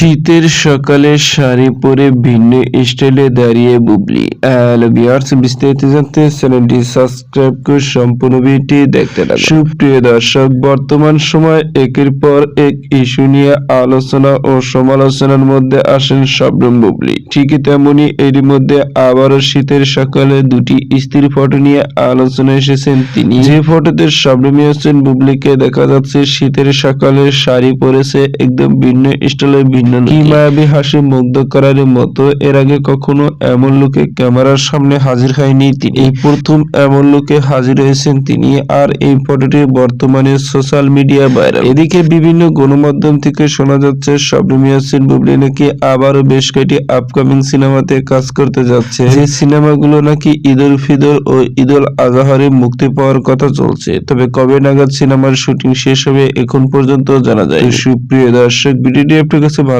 শীতের সকালে শাড়ি পরে ভিন্ন স্টাইলে দাঁড়িয়ে বুবলি। হ্যালো বিয়ার্স বিস্তারিত জানতে চ্যানেলটি সাবস্ক্রাইব করে সম্পূর্ণ ভিডিওটি দেখতে থাকুন। সুপ্রিয় দর্শক, বর্তমান সময় একের পর এক ইস্যু নিয়ে আলোচনা ও সমালোচনার মধ্যে আসেন শবনম বুবলি। ঠিকই তেমনি এরই মধ্যে আবারও শীতের সকালে দুটি স্ত্রীর ফটো নিয়ে আলোচনা এসেছেন তিনি। যে ফটোতে শবনম হোসেন বুবলিকে দেখা যাচ্ছে শীতের সকালে শাড়ি পরেছে একদম ভিন্ন স্টাইলে ভিন্ন কি মায়াবী হাসি মুগ্ধ করার মতো এর আগে কখনো এমন লোকে ক্যামেরার সামনে হাজির হয়নি তিনি। এই প্রথম এমন লোকে হাজির হয়েছেন তিনি আর এই ফটোটি বর্তমানে সোশ্যাল মিডিয়া ভাইরাল। এদিকে বিভিন্ন গণমাধ্যম থেকে শোনা যাচ্ছে শবনম ইয়াসিন বুবলি নাকি আবারও বেশ কয়েকটি আপকামিং সিনেমাতে কাজ করতে যাচ্ছে। যে সিনেমাগুলো নাকি ঈদুল ফিদর ও ঈদুল আজহারে মুক্তি পাওয়ার কথা চলছে তবে কবে নাগাদ সিনেমার শুটিং শেষ হবে এখন পর্যন্ত জানা যায় সুপ্রিয় দর্শক ভিডিওটি আপনার কাছে ভালো